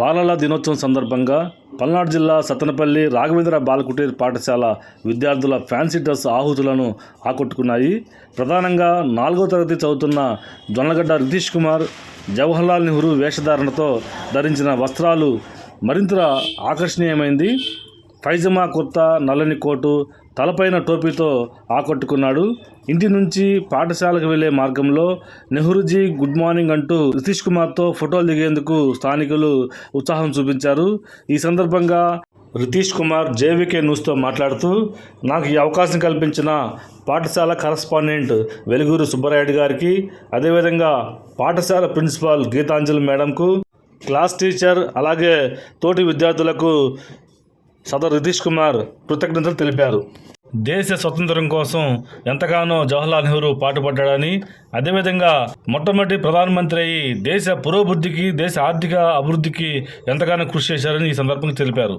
బాలల దినోత్సవం సందర్భంగా పల్నాడు జిల్లా సతనపల్లి రాఘవేంద్ర బాలకుటీర్ పాఠశాల విద్యార్థుల ఫ్యాన్సీ డ్రెస్ ఆహుతులను ఆకట్టుకున్నాయి ప్రధానంగా నాలుగో తరగతి చదువుతున్న జొన్నగడ్డ రితీష్ కుమార్ జవహర్లాల్ నెహ్రూ వేషధారణతో ధరించిన వస్త్రాలు మరింత ఆకర్షణీయమైంది పైజమా కుర్తా నల్లని కోటు తలపైన టోపీతో ఆకట్టుకున్నాడు ఇంటి నుంచి పాఠశాలకు వెళ్లే మార్గంలో నెహ్రూజీ గుడ్ మార్నింగ్ అంటూ నితీష్ కుమార్తో ఫోటోలు దిగేందుకు స్థానికులు ఉత్సాహం చూపించారు ఈ సందర్భంగా రితీష్ కుమార్ జేవికే న్యూస్తో మాట్లాడుతూ నాకు ఈ అవకాశం కల్పించిన పాఠశాల కరస్పాండెంట్ వెలుగూరు సుబ్బరాయుడు గారికి అదేవిధంగా పాఠశాల ప్రిన్సిపాల్ గీతాంజలి మేడంకు క్లాస్ టీచర్ అలాగే తోటి విద్యార్థులకు సదర్ రితీష్ కుమార్ కృతజ్ఞతలు తెలిపారు దేశ స్వతంత్రం కోసం ఎంతగానో జవహర్లాల్ నెహ్రూ పాటుపడ్డాడని అదేవిధంగా మొట్టమొదటి ప్రధానమంత్రి అయి దేశ పురోభివృద్ధికి దేశ ఆర్థిక అభివృద్ధికి ఎంతగానో కృషి చేశారని ఈ సందర్భంగా తెలిపారు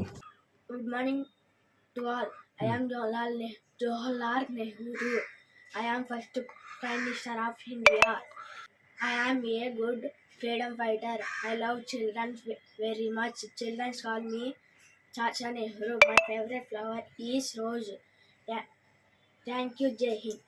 good morning to all Jawaharlal Nehru first prime minister of India a good freedom fighter. I love children very much. Children call me Chacha Nehru. My favorite flower is rose. Thank you, Jai Hind.